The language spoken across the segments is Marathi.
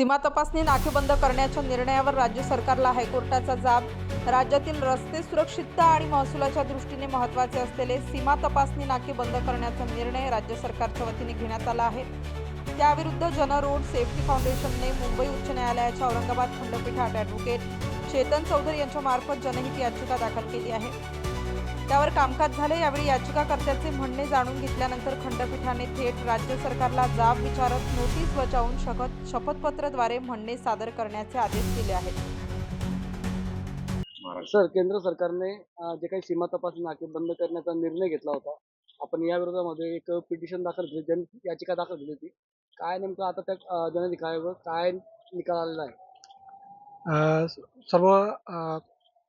सीमा तपासणी नाके बंद करण्याच्या निर्णयावर राज्य सरकारला हायकोर्टाचा जाब. राज्यातील रस्ते सुरक्षितता आणि महसुलाच्या दृष्टीने महत्त्वाचे असलेले सीमा तपासणी नाके बंद करण्याचा निर्णय राज्य सरकारच्या वतीने घेण्यात आला आहे. त्याविरुद्ध जन रोड सेफ्टी फाउंडेशनने मुंबई उच्च न्यायालयाच्या औरंगाबाद खंडपीठात ॲडव्होकेट चेतन चौधरी यांच्यामार्फत जनहित याचिका दाखल केली आहे. त्यावर कामकाज झाले. यावेळी याचिकाकर्त्याचे म्हणणे जाणून घेतल्यानंतर खंडपीठाने थेट राज्य सरकारला जाब विचारत नोटीस बजावून शपथ शपथपत्रद्वारे म्हणणे सादर करण्याचे आदेश दिले आहेत. सर केंद्र सरकारने जे काही सीमा तपासणी नाके बंद करण्याचा निर्णय घेतला होता आपण या विरोधामध्ये एक पिटिशन दाखल केली जन याचिका दाखल केली होती. काय नेमकं आता त्या अं, जनधिकारावर काय निकाल आलेला आहे? सर्व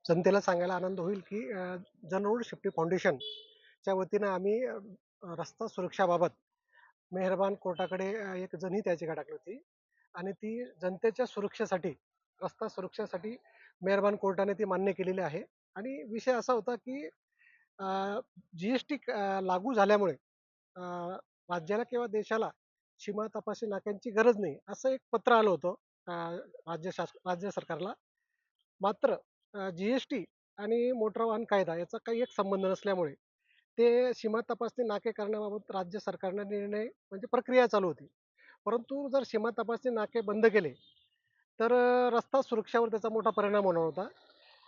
जनतेला सांगायला आनंद होईल की जनरोड शेफ्टी फाउंडेशनच्या वतीनं आम्ही रस्ता सुरक्षाबाबत मेहरबान कोर्टाकडे एक जनहित याचिका टाकली होती आणि ती जनतेच्या सुरक्षेसाठी रस्ता सुरक्षेसाठी मेहरबान कोर्टाने ती मान्य केलेली आहे. आणि विषय असा होता की जी एस टी लागू झाल्यामुळे राज्याला किंवा देशाला सीमा तपासणी नाक्यांची गरज नाही असं एक पत्र आलं होतं राज्य शास राज्य सरकारला. मात्र जी एस टी आणि मोटर वाहन कायदा याचा काही एक संबंध नसल्यामुळे ते सीमा तपासणी नाके करण्याबाबत राज्य सरकारने निर्णय म्हणजे प्रक्रिया चालू होती. परंतु जर सीमा तपासणी नाके बंद केले तर रस्ता सुरक्षावर त्याचा मोठा परिणाम होणार होता.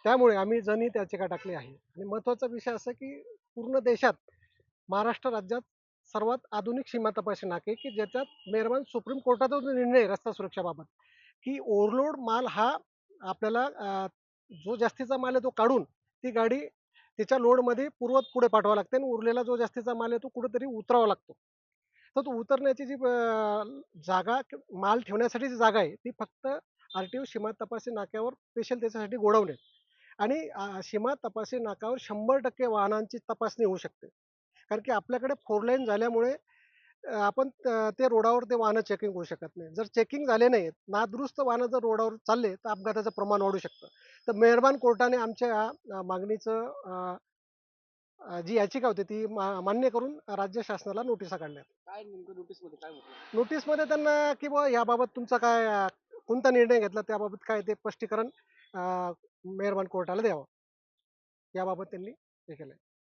त्यामुळे आम्ही जनहित याचिका टाकली आहे. आणि महत्त्वाचा विषय असा की पूर्ण देशात महाराष्ट्र राज्यात सर्वात आधुनिक सीमा तपासणी नाके की ज्याच्यात मेहरबान सुप्रीम कोर्टाचा निर्णय रस्ता सुरक्षाबाबत. की ओव्हरलोड माल हा आपल्याला जो जास्तीचा माल आहे तो काढून ती गाडी त्याच्या लोडमध्ये पूर्वत पुढे पाठवावा लागते आणि उरलेला जो जास्तीचा माल आहे तो कुठेतरी उतरावा लागतो. तर तो उतरण्याची जी जागा माल ठेवण्यासाठी जी जागा आहे ती फक्त आर टी ओ सीमा तपासणी नाक्यावर स्पेशल त्याच्यासाठी गोडवणे आणि सीमा तपासणी नाकावर शंभर टक्के वाहनांची तपासणी होऊ शकते. कारण की आपल्याकडे फोर लाईन झाल्यामुळे आपण ते रोडावर ते वाहनं चेकिंग होऊ शकत नाही. जर चेकिंग झाले नाही नादुरुस्त वाहनं जर रोडावर चालले तर अपघाताचं प्रमाण वाढू शकतं. तर मेहरबान कोर्टाने आमच्या या मागणीचं जी याचिका होती ती मान्य करून राज्य शासनाला नोटिसा काढल्या काय नेमकं नोटीसमध्ये काय नोटीसमध्ये त्यांना की याबाबत तुमचा काय कोणता निर्णय घेतला त्याबाबत काय ते स्पष्टीकरण अ, मेहरबान कोर्टाला द्यावं. याबाबत त्यांनी हे केलंय.